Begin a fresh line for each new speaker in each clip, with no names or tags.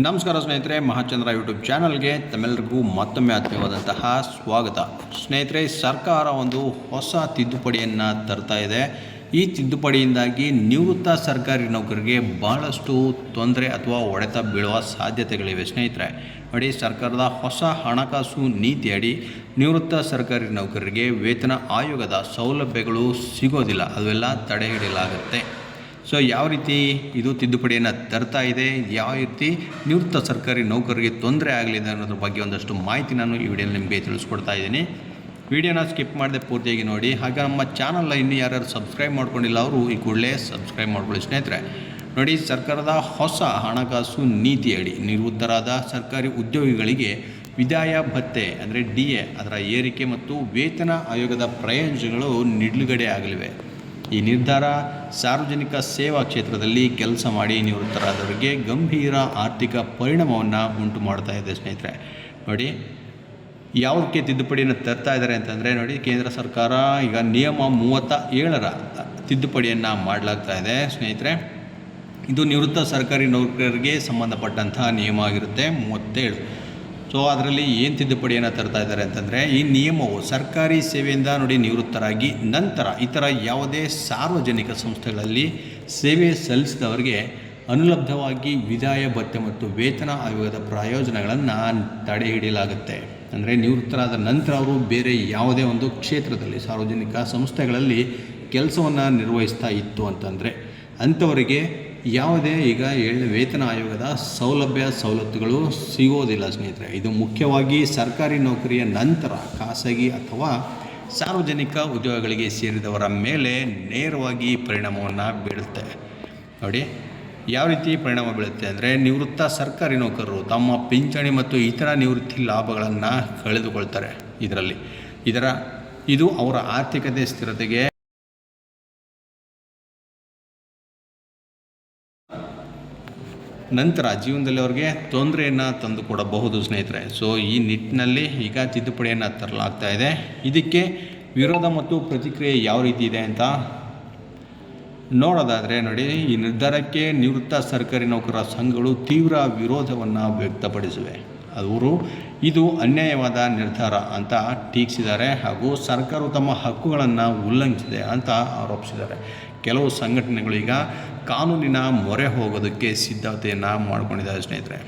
ನಮಸ್ಕಾರ ಸ್ನೇಹಿತರೆ, ಮಹಾಚಂದ್ರ ಯೂಟ್ಯೂಬ್ ಚಾನಲ್ಗೆ ತಮ್ಮೆಲ್ಲರಿಗೂ ಮತ್ತೊಮ್ಮೆ ಆತ್ಮೀಯವಾದಂತಹ ಸ್ವಾಗತ. ಸ್ನೇಹಿತರೆ, ಸರ್ಕಾರ ಒಂದು ಹೊಸ ತಿದ್ದುಪಡಿಯನ್ನು ತರ್ತಾ ಇದೆ. ಈ ತಿದ್ದುಪಡಿಯಿಂದಾಗಿ ನಿವೃತ್ತ ಸರ್ಕಾರಿ ನೌಕರರಿಗೆ ಬಹಳಷ್ಟು ತೊಂದರೆ ಅಥವಾ ಹೊಡೆತ ಬೀಳುವ ಸಾಧ್ಯತೆಗಳಿವೆ ಸ್ನೇಹಿತರೆ. ನೋಡಿ, ಸರ್ಕಾರದ ಹೊಸ ಹಣಕಾಸು ನೀತಿಯಡಿ ನಿವೃತ್ತ ಸರ್ಕಾರಿ ನೌಕರರಿಗೆ ವೇತನ ಆಯೋಗದ ಸೌಲಭ್ಯಗಳು ಸಿಗೋದಿಲ್ಲ. ಅವೆಲ್ಲ ತಡೆ ಹಿಡಿಯಲಾಗುತ್ತೆ. ಸೊ ಯಾವ ರೀತಿ ಇದು ತಿದ್ದುಪಡಿಯನ್ನು ತರ್ತಾ ಇದೆ, ಯಾವ ರೀತಿ ನಿವೃತ್ತ ಸರ್ಕಾರಿ ನೌಕರರಿಗೆ ತೊಂದರೆ ಆಗಲಿದೆ ಅನ್ನೋದ್ರ ಬಗ್ಗೆ ಒಂದಷ್ಟು ಮಾಹಿತಿ ನಾನು ಈ ವಿಡಿಯೋಲಿ ನಿಮಗೆ ತಿಳಿಸ್ಕೊಡ್ತಾ ಇದ್ದೀನಿ. ವಿಡಿಯೋನ ಸ್ಕಿಪ್ ಮಾಡದೆ ಪೂರ್ತಿಯಾಗಿ ನೋಡಿ. ಹಾಗೆ ನಮ್ಮ ಚಾನಲ್ನ ಇನ್ನೂ ಯಾರ್ಯಾರು ಸಬ್ಸ್ಕ್ರೈಬ್ ಮಾಡ್ಕೊಂಡಿಲ್ಲ, ಅವರು ಈ ಕೂಡಲೇ ಸಬ್ಸ್ಕ್ರೈಬ್ ಮಾಡ್ಕೊಳ್ಳಿ ಸ್ನೇಹಿತರೆ. ನೋಡಿ, ಸರ್ಕಾರದ ಹೊಸ ಹಣಕಾಸು ನೀತಿಯಡಿ ನಿವೃತ್ತರಾದ ಸರ್ಕಾರಿ ಉದ್ಯೋಗಿಗಳಿಗೆ ವಿದಾಯ ಭತ್ತೆ, ಅಂದರೆ ಡಿ ಎ ಅದರ ಏರಿಕೆ ಮತ್ತು ವೇತನ ಆಯೋಗದ ಪ್ರಯೋಜನಗಳು ನಿಲುಗಡೆ ಆಗಲಿವೆ. ಈ ನಿರ್ಧಾರ ಸಾರ್ವಜನಿಕ ಸೇವಾ ಕ್ಷೇತ್ರದಲ್ಲಿ ಕೆಲಸ ಮಾಡಿ ನಿವೃತ್ತರಾದವರಿಗೆ ಗಂಭೀರ ಆರ್ಥಿಕ ಪರಿಣಾಮವನ್ನು ಉಂಟು ಮಾಡ್ತಾ ಇದೆ ಸ್ನೇಹಿತರೆ. ನೋಡಿ, ಯಾವುದಕ್ಕೆ ತಿದ್ದುಪಡಿಯನ್ನು ತರ್ತಾ ಇದ್ದಾರೆ ಅಂತಂದರೆ ನೋಡಿ, ಕೇಂದ್ರ ಸರ್ಕಾರ ಈಗ ನಿಯಮ ಮೂವತ್ತ ಏಳರ ತಿದ್ದುಪಡಿಯನ್ನು ಮಾಡಲಾಗ್ತಾ ಇದೆ ಸ್ನೇಹಿತರೆ. ಇದು ನಿವೃತ್ತ ಸರ್ಕಾರಿ ನೌಕರರಿಗೆ ಸಂಬಂಧಪಟ್ಟಂತಹ ನಿಯಮ ಆಗಿರುತ್ತೆ ಮೂವತ್ತೇಳು. ಸೊ ಅದರಲ್ಲಿ ಏನು ತಿದ್ದುಪಡಿಯನ್ನು ತರ್ತಾ ಇದ್ದಾರೆ ಅಂತಂದರೆ, ಈ ನಿಯಮವು ಸರ್ಕಾರಿ ಸೇವೆಯಿಂದ ನೋಡಿ ನಿವೃತ್ತರಾಗಿ ನಂತರ ಇತರ ಯಾವುದೇ ಸಾರ್ವಜನಿಕ ಸಂಸ್ಥೆಗಳಲ್ಲಿ ಸೇವೆ ಸಲ್ಲಿಸಿದವರಿಗೆ ಅನುಲಬ್ಧವಾಗಿ ವಿದಾಯ ಭತ್ಯೆ ಮತ್ತು ವೇತನ ಆಯೋಗದ ಪ್ರಯೋಜನಗಳನ್ನು ತಡೆ ಹಿಡಿಯಲಾಗುತ್ತೆ. ಅಂದರೆ ನಿವೃತ್ತರಾದ ನಂತರ ಅವರು ಬೇರೆ ಯಾವುದೇ ಒಂದು ಕ್ಷೇತ್ರದಲ್ಲಿ ಸಾರ್ವಜನಿಕ ಸಂಸ್ಥೆಗಳಲ್ಲಿ ಕೆಲಸವನ್ನು ನಿರ್ವಹಿಸ್ತಾ ಇತ್ತು ಅಂತಂದರೆ, ಅಂಥವರಿಗೆ ಯಾವುದೇ ಈಗ ಏಳು ವೇತನ ಆಯೋಗದ ಸೌಲಭ್ಯ ಸವಲತ್ತುಗಳು ಸಿಗೋದಿಲ್ಲ ಸ್ನೇಹಿತರೆ. ಇದು ಮುಖ್ಯವಾಗಿ ಸರ್ಕಾರಿ ನೌಕರಿಯ ನಂತರ ಖಾಸಗಿ ಅಥವಾ ಸಾರ್ವಜನಿಕ ಉದ್ಯೋಗಗಳಿಗೆ ಸೇರಿದವರ ಮೇಲೆ ನೇರವಾಗಿ ಪರಿಣಾಮವನ್ನು ಬೀಳುತ್ತೆ. ನೋಡಿ, ಯಾವ ರೀತಿ ಪರಿಣಾಮ ಬೀಳುತ್ತೆ ಅಂದರೆ ನಿವೃತ್ತ ಸರ್ಕಾರಿ ನೌಕರರು ತಮ್ಮ ಪಿಂಚಣಿ ಮತ್ತು ಇತರ ನಿವೃತ್ತಿ ಲಾಭಗಳನ್ನು ಕಳೆದುಕೊಳ್ತಾರೆ ಇದರಲ್ಲಿ. ಇದರ, ಇದು ಅವರ ಆರ್ಥಿಕತೆ ಸ್ಥಿರತೆಗೆ ನಂತರ ಜೀವನದಲ್ಲಿ ಅವ್ರಿಗೆ ತೊಂದರೆಯನ್ನು ತಂದು ಕೊಡಬಹುದು ಸ್ನೇಹಿತರೆ. ಸೊ ಈ ನಿಟ್ಟಿನಲ್ಲಿ ಈಗ ತಿದ್ದುಪಡಿಯನ್ನು ತರಲಾಗ್ತಾ ಇದೆ. ಇದಕ್ಕೆ ವಿರೋಧ ಮತ್ತು ಪ್ರತಿಕ್ರಿಯೆ ಯಾವ ರೀತಿ ಇದೆ ಅಂತ ನೋಡೋದಾದರೆ ನೋಡಿ, ಈ ನಿರ್ಧಾರಕ್ಕೆ ನಿವೃತ್ತ ಸರ್ಕಾರಿ ನೌಕರರ ಸಂಘಗಳು ತೀವ್ರ ವಿರೋಧವನ್ನು ವ್ಯಕ್ತಪಡಿಸಿವೆ. ಅವರು ಇದು ಅನ್ಯಾಯವಾದ ನಿರ್ಧಾರ ಅಂತ ಟೀಕಿಸಿದ್ದಾರೆ ಹಾಗೂ ಸರ್ಕಾರವು ತಮ್ಮ ಹಕ್ಕುಗಳನ್ನು ಉಲ್ಲಂಘಿಸಿದೆ ಅಂತ ಆರೋಪಿಸಿದ್ದಾರೆ. ಕೆಲವು ಸಂಘಟನೆಗಳು ಈಗ ಕಾನೂನಿನ ಮೊರೆ ಹೋಗೋದಕ್ಕೆ ಸಿದ್ಧತೆಯನ್ನು ಮಾಡಿಕೊಂಡಿದ್ದಾರೆ ಸ್ನೇಹಿತರೆ.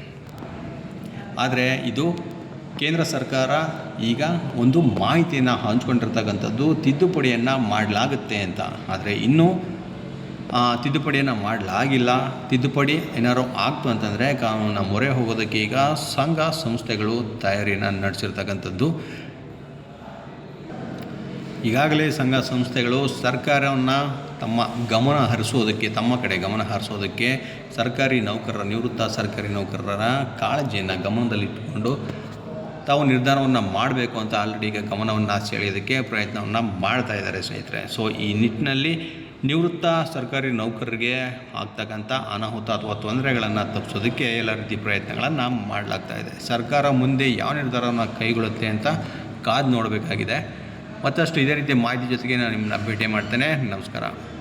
ಆದರೆ ಇದು ಕೇಂದ್ರ ಸರ್ಕಾರ ಈಗ ಒಂದು ಮಾಹಿತಿಯನ್ನು ಹಂಚ್ಕೊಂಡಿರ್ತಕ್ಕಂಥದ್ದು ತಿದ್ದುಪಡಿಯನ್ನು ಮಾಡಲಾಗುತ್ತೆ ಅಂತ. ಆದರೆ ಇನ್ನೂ ತಿದ್ದುಪಡಿಯನ್ನು ಮಾಡಲಾಗಿಲ್ಲ. ತಿದ್ದುಪಡಿ ಏನಾದ್ರು ಆಗ್ತು ಅಂತಂದರೆ ಕಾನೂನಿನ ಮೊರೆ ಹೋಗೋದಕ್ಕೆ ಈಗ ಸಂಘ ಸಂಸ್ಥೆಗಳು ತಯಾರಿಯನ್ನು ನಡೆಸಿರ್ತಕ್ಕಂಥದ್ದು. ಈಗಾಗಲೇ ಸಂಘ ಸಂಸ್ಥೆಗಳು ಸರ್ಕಾರವನ್ನು ತಮ್ಮ ಗಮನ ಹರಿಸೋದಕ್ಕೆ, ತಮ್ಮ ಕಡೆ ಗಮನ ಹರಿಸೋದಕ್ಕೆ ಸರ್ಕಾರಿ ನೌಕರರ ನಿವೃತ್ತ ಸರ್ಕಾರಿ ನೌಕರರ ಕಾಳಜಿಯನ್ನು ಗಮನದಲ್ಲಿಟ್ಟುಕೊಂಡು ತಾವು ನಿರ್ಧಾರವನ್ನು ಮಾಡಬೇಕು ಅಂತ ಆಲ್ರೆಡಿ ಈಗ ಗಮನವನ್ನು ಸೆಳೆಯೋದಕ್ಕೆ ಪ್ರಯತ್ನವನ್ನು ಮಾಡ್ತಾ ಇದ್ದಾರೆ ಸ್ನೇಹಿತರೆ. ಸೊ ಈ ನಿಟ್ಟಿನಲ್ಲಿ ನಿವೃತ್ತ ಸರ್ಕಾರಿ ನೌಕರರಿಗೆ ಆಗ್ತಕ್ಕಂಥ ಅನಾಹುತ ಅಥವಾ ತೊಂದರೆಗಳನ್ನು ತಪ್ಪಿಸೋದಕ್ಕೆ ಎಲ್ಲ ರೀತಿ ಪ್ರಯತ್ನಗಳನ್ನು ಮಾಡಲಾಗ್ತಾ ಇದೆ. ಸರ್ಕಾರ ಮುಂದೆ ಯಾವ ನಿರ್ಧಾರವನ್ನು ಕೈಗೊಳ್ಳುತ್ತೆ ಅಂತ ಕಾದು ನೋಡಬೇಕಾಗಿದೆ. ಮತ್ತಷ್ಟು ಇದೇ ರೀತಿ ಮಾಹಿತಿ ಜೊತೆಗೆ ನಾನು ನಿಮ್ಮನ್ನ ಭೇಟಿ ಮಾಡ್ತೇನೆ. ನಮಸ್ಕಾರ.